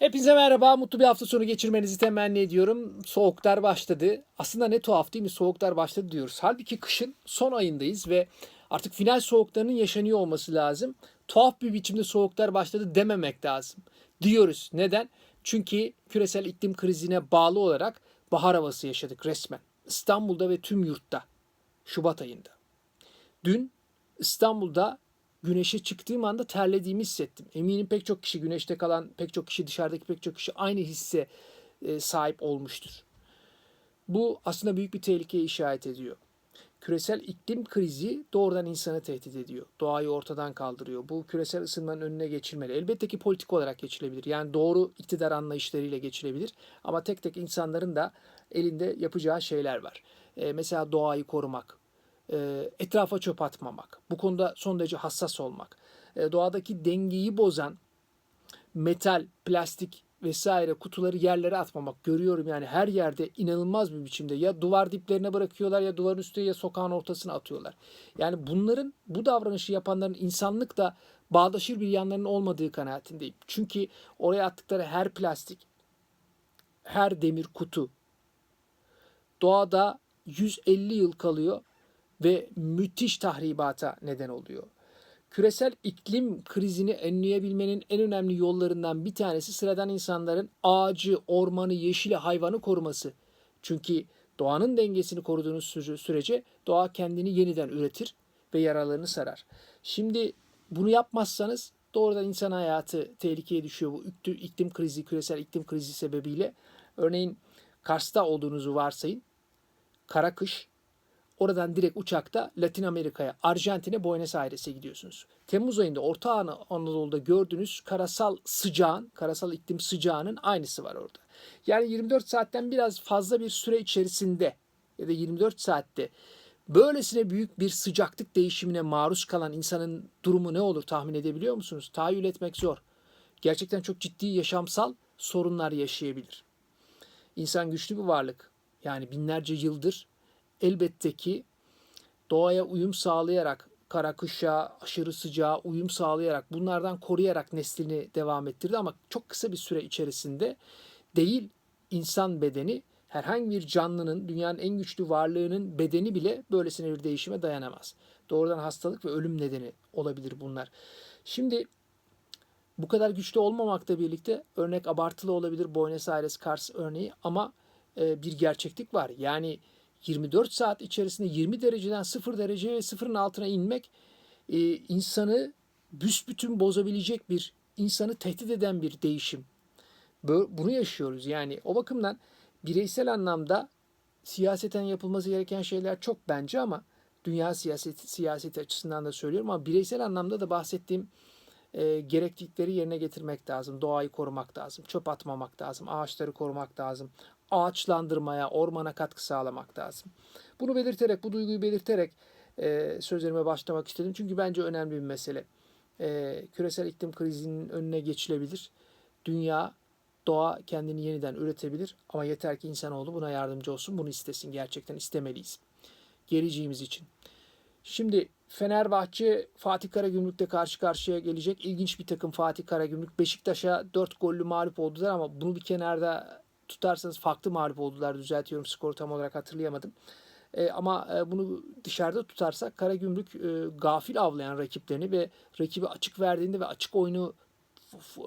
Hepinize merhaba. Mutlu bir hafta sonu geçirmenizi temenni ediyorum. Soğuklar başladı. Aslında ne tuhaf değil mi? Soğuklar başladı diyoruz. Halbuki kışın son ayındayız ve artık final soğuklarının yaşanıyor olması lazım. Tuhaf bir biçimde soğuklar başladı dememek lazım. Diyoruz. Neden? Çünkü küresel iklim krizine bağlı olarak bahar havası yaşadık resmen. İstanbul'da ve tüm yurtta. Şubat ayında. Dün İstanbul'da güneşe çıktığım anda terlediğimi hissettim. Eminim pek çok kişi güneşte kalan pek çok kişi dışarıdaki pek çok kişi aynı hisse e, sahip olmuştur. Bu aslında büyük bir tehlikeye işaret ediyor. Küresel iklim krizi doğrudan insanı tehdit ediyor. Doğayı ortadan kaldırıyor. Bu küresel ısınmanın önüne geçilmeli. Elbette ki politik olarak geçilebilir. Yani doğru iktidar anlayışlarıyla geçilebilir. Ama tek tek insanların da elinde yapacağı şeyler var. E, mesela doğayı korumak, etrafa çöp atmamak, bu konuda son derece hassas olmak, e, doğadaki dengeyi bozan metal, plastik vesaire kutuları yerlere atmamak. Görüyorum yani her yerde inanılmaz bir biçimde ya duvar diplerine bırakıyorlar ya duvarın üstüne ya sokağın ortasına atıyorlar. Yani bunların bu davranışı yapanların insanlıkla bağdaşır bir yanlarının olmadığı kanaatindeyim. Çünkü oraya attıkları her plastik, her demir kutu doğada 150 yıl kalıyor ve müthiş tahribata neden oluyor. Küresel iklim krizini önleyebilmenin en önemli yollarından bir tanesi sıradan insanların ağacı, ormanı, yeşili, hayvanı koruması. Çünkü doğanın dengesini koruduğunuz sürece doğa kendini yeniden üretir ve yaralarını sarar. Şimdi bunu yapmazsanız doğrudan insan hayatı tehlikeye düşüyor bu iklim krizi, küresel iklim krizi sebebiyle. Örneğin Kars'ta olduğunuzu varsayın. Kara kış, Oradan direkt uçakta Latin Amerika'ya, Arjantin'e, Buenos Aires'e gidiyorsunuz. Temmuz ayında Orta Anadolu'da gördüğünüz karasal sıcağın, karasal iklim sıcağının aynısı var orada. Yani 24 saatten biraz fazla bir süre içerisinde ya da 24 saatte böylesine büyük bir sıcaklık değişimine maruz kalan insanın durumu ne olur tahmin edebiliyor musunuz? Tahayyül etmek zor. Gerçekten çok ciddi yaşamsal sorunlar yaşayabilir. İnsan güçlü bir varlık. Yani binlerce yıldır elbette ki doğaya uyum sağlayarak, kara kışa, aşırı sıcağa uyum sağlayarak, bunlardan koruyarak neslini devam ettirdi ama çok kısa bir süre içerisinde değil insan bedeni herhangi bir canlının, dünyanın en güçlü varlığının bedeni bile böylesine bir değişime dayanamaz. Doğrudan hastalık ve ölüm nedeni olabilir bunlar. Şimdi bu kadar güçlü olmamakla birlikte örnek abartılı olabilir Buenos Aires Kars örneği ama e, bir gerçeklik var. Yani 24 saat içerisinde 20 dereceden 0 derece ve sıfırın altına inmek e, insanı büsbütün bozabilecek bir, insanı tehdit eden bir değişim. Bunu yaşıyoruz. Yani o bakımdan bireysel anlamda siyaseten yapılması gereken şeyler çok bence ama dünya siyaseti, siyaseti açısından da söylüyorum ama bireysel anlamda da bahsettiğim e, gereklilikleri yerine getirmek lazım. Doğayı korumak lazım. Çöp atmamak lazım. Ağaçları korumak lazım ağaçlandırmaya, ormana katkı sağlamak lazım. Bunu belirterek, bu duyguyu belirterek e, sözlerime başlamak istedim. Çünkü bence önemli bir mesele. E, küresel iklim krizinin önüne geçilebilir. Dünya, doğa kendini yeniden üretebilir. Ama yeter ki insanoğlu buna yardımcı olsun, bunu istesin. Gerçekten istemeliyiz. Geleceğimiz için. Şimdi Fenerbahçe Fatih Karagümrük'te karşı karşıya gelecek. İlginç bir takım Fatih Karagümrük. Beşiktaş'a 4 gollü mağlup oldular ama bunu bir kenarda tutarsanız farklı mağlup oldular. Düzeltiyorum skoru tam olarak hatırlayamadım. E, ama e, bunu dışarıda tutarsak Karagümrük e, gafil avlayan rakiplerini ve rakibi açık verdiğinde ve açık oyunu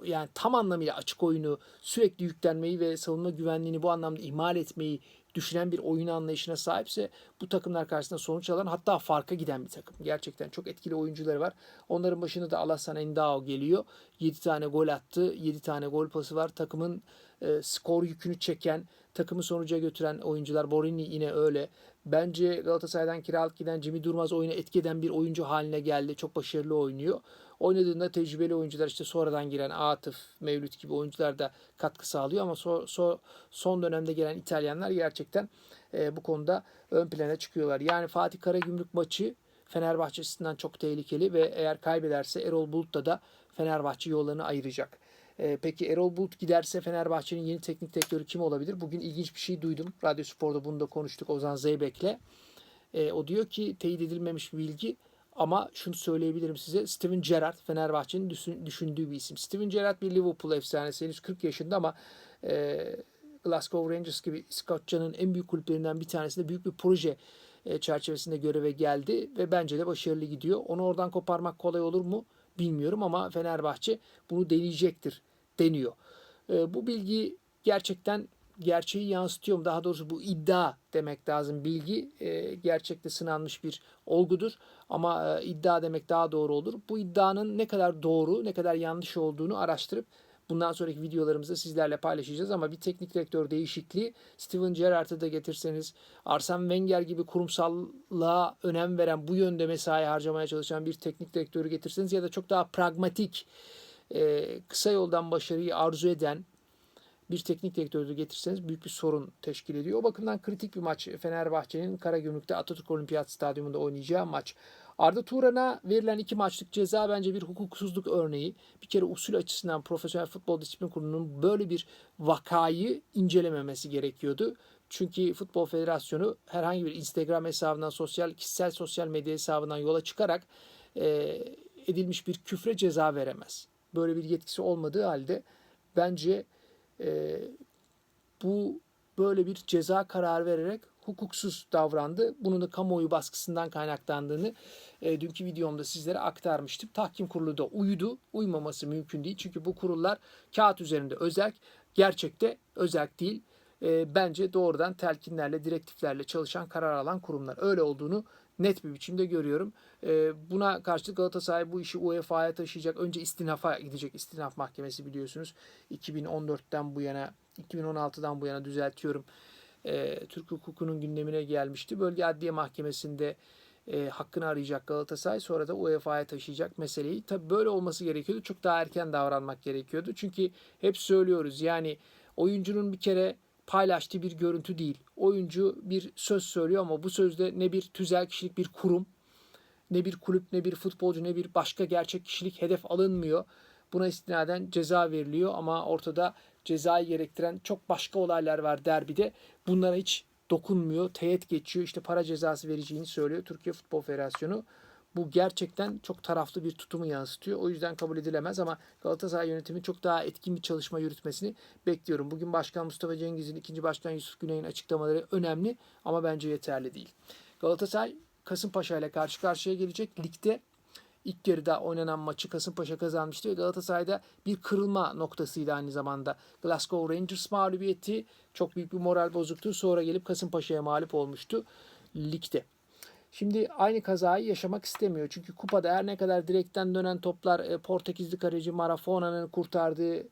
yani tam anlamıyla açık oyunu sürekli yüklenmeyi ve savunma güvenliğini bu anlamda ihmal etmeyi düşünen bir oyun anlayışına sahipse bu takımlar karşısında sonuç alan hatta farka giden bir takım. Gerçekten çok etkili oyuncuları var. Onların başında da Alassane Endao geliyor. 7 tane gol attı. 7 tane gol pası var. Takımın e, skor yükünü çeken, takımı sonuca götüren oyuncular. Borini yine öyle. Bence Galatasaray'dan kiralık giden Jimmy Durmaz oyunu etki eden bir oyuncu haline geldi. Çok başarılı oynuyor. Oynadığında tecrübeli oyuncular işte sonradan giren Atıf, Mevlüt gibi oyuncular da katkı sağlıyor ama so, so, son dönemde gelen İtalyanlar gerçekten e, bu konuda ön plana çıkıyorlar. Yani Fatih Karagümrük maçı Fenerbahçe açısından çok tehlikeli ve eğer kaybederse Erol Bulut'ta da Fenerbahçe yollarını ayıracak. E, peki Erol Bulut giderse Fenerbahçe'nin yeni teknik direktörü kim olabilir? Bugün ilginç bir şey duydum. Radyo Spor'da bunu da konuştuk Ozan Zeybek'le. E, o diyor ki teyit edilmemiş bir bilgi Ama şunu söyleyebilirim size. Steven Gerrard Fenerbahçe'nin düşün- düşündüğü bir isim. Steven Gerrard bir Liverpool efsanesi. Henüz 40 yaşında ama e, Glasgow Rangers gibi İskoçya'nın en büyük kulüplerinden bir tanesinde büyük bir proje e, çerçevesinde göreve geldi ve bence de başarılı gidiyor. Onu oradan koparmak kolay olur mu bilmiyorum ama Fenerbahçe bunu deneyecektir deniyor. E, bu bilgi gerçekten gerçeği yansıtıyor mu? Daha doğrusu bu iddia demek lazım. Bilgi e, gerçekte sınanmış bir olgudur ama e, iddia demek daha doğru olur. Bu iddianın ne kadar doğru, ne kadar yanlış olduğunu araştırıp bundan sonraki videolarımızda sizlerle paylaşacağız ama bir teknik direktör değişikliği Steven Gerrard'ı da getirseniz Arsene Wenger gibi kurumsallığa önem veren bu yönde mesai harcamaya çalışan bir teknik direktörü getirseniz ya da çok daha pragmatik e, kısa yoldan başarıyı arzu eden bir teknik direktörü getirseniz büyük bir sorun teşkil ediyor. O bakımdan kritik bir maç Fenerbahçe'nin Karagümrük'te Atatürk Olimpiyat Stadyumunda oynayacağı maç. Arda Turan'a verilen iki maçlık ceza bence bir hukuksuzluk örneği. Bir kere usul açısından Profesyonel Futbol Disiplin Kurulu'nun böyle bir vakayı incelememesi gerekiyordu. Çünkü Futbol Federasyonu herhangi bir Instagram hesabından, sosyal kişisel sosyal medya hesabından yola çıkarak e, edilmiş bir küfre ceza veremez. Böyle bir yetkisi olmadığı halde bence e, bu böyle bir ceza kararı vererek hukuksuz davrandı. Bunun da kamuoyu baskısından kaynaklandığını e, dünkü videomda sizlere aktarmıştım. Tahkim kurulu da uydu. Uymaması mümkün değil. Çünkü bu kurullar kağıt üzerinde özerk, gerçekte özerk değil. E, bence doğrudan telkinlerle, direktiflerle çalışan, karar alan kurumlar. Öyle olduğunu net bir biçimde görüyorum. E, buna karşılık Galatasaray bu işi UEFA'ya taşıyacak. Önce istinafa gidecek. İstinaf mahkemesi biliyorsunuz. 2014'ten bu yana, 2016'dan bu yana düzeltiyorum. E, Türk hukukunun gündemine gelmişti. Bölge Adliye Mahkemesi'nde e, hakkını arayacak Galatasaray. Sonra da UEFA'ya taşıyacak meseleyi. Tabii böyle olması gerekiyordu. Çok daha erken davranmak gerekiyordu. Çünkü hep söylüyoruz yani oyuncunun bir kere paylaştığı bir görüntü değil. Oyuncu bir söz söylüyor ama bu sözde ne bir tüzel kişilik bir kurum, ne bir kulüp, ne bir futbolcu, ne bir başka gerçek kişilik hedef alınmıyor. Buna istinaden ceza veriliyor ama ortada cezayı gerektiren çok başka olaylar var derbide. Bunlara hiç dokunmuyor, teğet geçiyor. İşte para cezası vereceğini söylüyor Türkiye Futbol Federasyonu. Bu gerçekten çok taraflı bir tutumu yansıtıyor. O yüzden kabul edilemez ama Galatasaray yönetimi çok daha etkin bir çalışma yürütmesini bekliyorum. Bugün Başkan Mustafa Cengiz'in, ikinci Başkan Yusuf Güney'in açıklamaları önemli ama bence yeterli değil. Galatasaray Kasımpaşa ile karşı karşıya gelecek. Ligde ilk yarıda oynanan maçı Kasımpaşa kazanmıştı ve Galatasaray'da bir kırılma noktasıydı aynı zamanda. Glasgow Rangers mağlubiyeti çok büyük bir moral bozuktu. Sonra gelip Kasımpaşa'ya mağlup olmuştu ligde. Şimdi aynı kazayı yaşamak istemiyor. Çünkü kupada her ne kadar direkten dönen toplar e, Portekizli kaleci Marafona'nın kurtardığı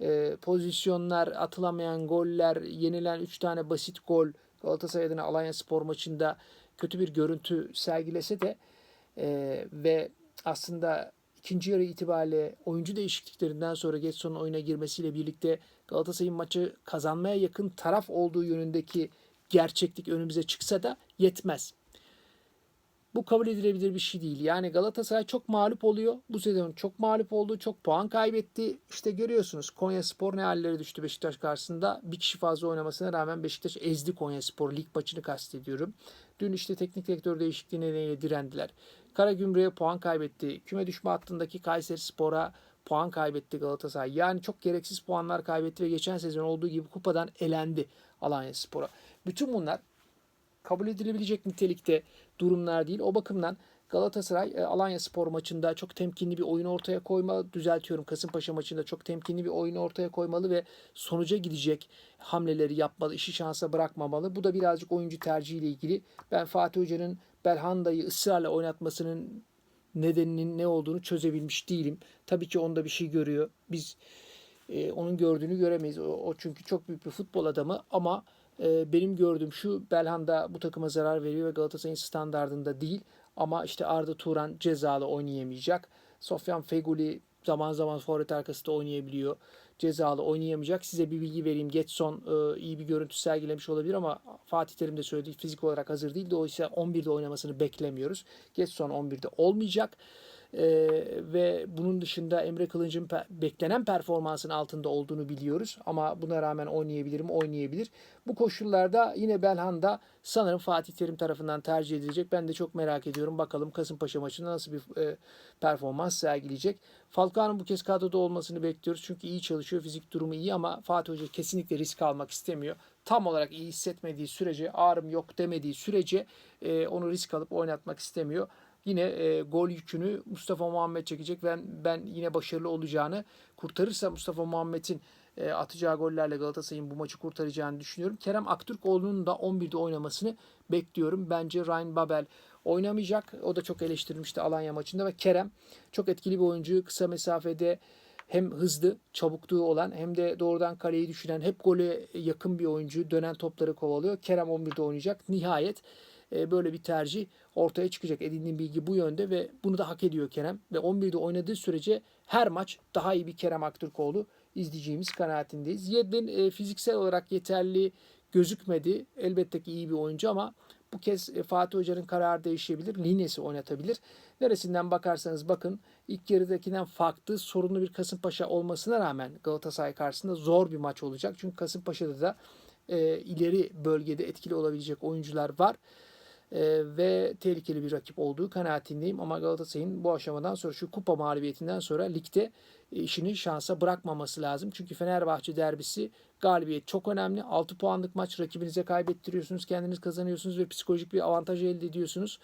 e, pozisyonlar, atılamayan goller, yenilen 3 tane basit gol Galatasaray adına Alanya Spor maçında kötü bir görüntü sergilese de e, ve aslında ikinci yarı itibariyle oyuncu değişikliklerinden sonra Getson'un oyuna girmesiyle birlikte Galatasaray'ın maçı kazanmaya yakın taraf olduğu yönündeki gerçeklik önümüze çıksa da yetmez. Bu kabul edilebilir bir şey değil. Yani Galatasaray çok mağlup oluyor. Bu sezon çok mağlup oldu. Çok puan kaybetti. İşte görüyorsunuz Konya Spor ne hallere düştü Beşiktaş karşısında. Bir kişi fazla oynamasına rağmen Beşiktaş ezdi Konya Spor. Lig maçını kastediyorum. Dün işte teknik direktör değişikliği nedeniyle direndiler. Karagümrük'e puan kaybetti. Küme düşme hattındaki Kayseri Spor'a puan kaybetti Galatasaray. Yani çok gereksiz puanlar kaybetti ve geçen sezon olduğu gibi kupadan elendi Alanya Spor'a. Bütün bunlar kabul edilebilecek nitelikte durumlar değil. O bakımdan Galatasaray e, Alanya Spor maçında çok temkinli bir oyun ortaya koymalı. Düzeltiyorum Kasımpaşa maçında çok temkinli bir oyun ortaya koymalı ve sonuca gidecek hamleleri yapmalı. işi şansa bırakmamalı. Bu da birazcık oyuncu tercihiyle ilgili. Ben Fatih Hoca'nın Belhanda'yı ısrarla oynatmasının nedeninin ne olduğunu çözebilmiş değilim. Tabii ki onda bir şey görüyor. Biz e, onun gördüğünü göremeyiz. O, o çünkü çok büyük bir futbol adamı ama e, benim gördüğüm şu Belhanda bu takıma zarar veriyor ve Galatasaray'ın standardında değil. Ama işte Arda Turan cezalı oynayamayacak. Sofyan Feguli zaman zaman forvet arkasında oynayabiliyor. Cezalı oynayamayacak. Size bir bilgi vereyim. Getson e, iyi bir görüntü sergilemiş olabilir ama Fatih Terim de söyledi fizik olarak hazır değil. Dolayısıyla 11'de oynamasını beklemiyoruz. Getson 11'de olmayacak. Ee, ve bunun dışında Emre Kılınç'ın pe- beklenen performansın altında olduğunu biliyoruz. Ama buna rağmen oynayabilir mi? Oynayabilir. Bu koşullarda yine Belhanda sanırım Fatih Terim tarafından tercih edilecek. Ben de çok merak ediyorum. Bakalım Kasımpaşa maçında nasıl bir e, performans sergileyecek. Falcao'nun bu kez kadroda olmasını bekliyoruz. Çünkü iyi çalışıyor. Fizik durumu iyi ama Fatih Hoca kesinlikle risk almak istemiyor. Tam olarak iyi hissetmediği sürece, ağrım yok demediği sürece e, onu risk alıp oynatmak istemiyor. Yine e, gol yükünü Mustafa Muhammed çekecek. Ben ben yine başarılı olacağını kurtarırsa Mustafa Muhammed'in e, atacağı gollerle Galatasaray'ın bu maçı kurtaracağını düşünüyorum. Kerem Aktürkoğlu'nun da 11'de oynamasını bekliyorum. Bence Ryan Babel oynamayacak. O da çok eleştirilmişti Alanya maçında ve Kerem çok etkili bir oyuncu. Kısa mesafede hem hızlı, çabukluğu olan hem de doğrudan kaleyi düşünen, hep gole yakın bir oyuncu. Dönen topları kovalıyor. Kerem 11'de oynayacak. Nihayet böyle bir tercih ortaya çıkacak. Edindiğim bilgi bu yönde ve bunu da hak ediyor Kerem. Ve 11'de oynadığı sürece her maç daha iyi bir Kerem Aktürkoğlu izleyeceğimiz kanaatindeyiz. Yedlin e, fiziksel olarak yeterli gözükmedi. Elbette ki iyi bir oyuncu ama bu kez e, Fatih Hoca'nın kararı değişebilir. Lines'i oynatabilir. Neresinden bakarsanız bakın ilk yarıdakinden farklı sorunlu bir Kasımpaşa olmasına rağmen Galatasaray karşısında zor bir maç olacak. Çünkü Kasımpaşa'da da e, ileri bölgede etkili olabilecek oyuncular var. E, ve tehlikeli bir rakip olduğu kanaatindeyim. Ama Galatasaray'ın bu aşamadan sonra şu kupa mağlubiyetinden sonra ligde e, işini şansa bırakmaması lazım. Çünkü Fenerbahçe derbisi galibiyet çok önemli. 6 puanlık maç rakibinize kaybettiriyorsunuz. Kendiniz kazanıyorsunuz ve psikolojik bir avantaj elde ediyorsunuz.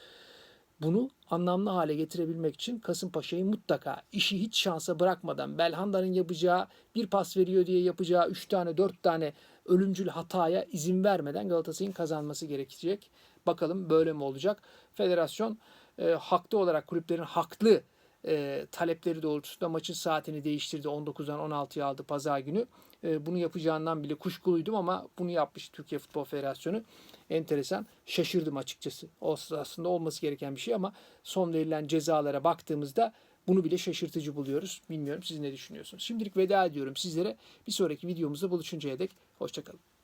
Bunu anlamlı hale getirebilmek için Kasımpaşa'yı mutlaka işi hiç şansa bırakmadan Belhanda'nın yapacağı bir pas veriyor diye yapacağı 3 tane 4 tane ölümcül hataya izin vermeden Galatasaray'ın kazanması gerekecek. Bakalım böyle mi olacak? Federasyon e, haklı olarak kulüplerin haklı e, talepleri doğrultusunda maçın saatini değiştirdi. 19'dan 16'ya aldı pazar günü. E, bunu yapacağından bile kuşkuluydum ama bunu yapmış Türkiye Futbol Federasyonu. Enteresan. Şaşırdım açıkçası. O aslında olması gereken bir şey ama son verilen cezalara baktığımızda bunu bile şaşırtıcı buluyoruz. Bilmiyorum siz ne düşünüyorsunuz. Şimdilik veda ediyorum sizlere. Bir sonraki videomuzda buluşuncaya dek hoşçakalın.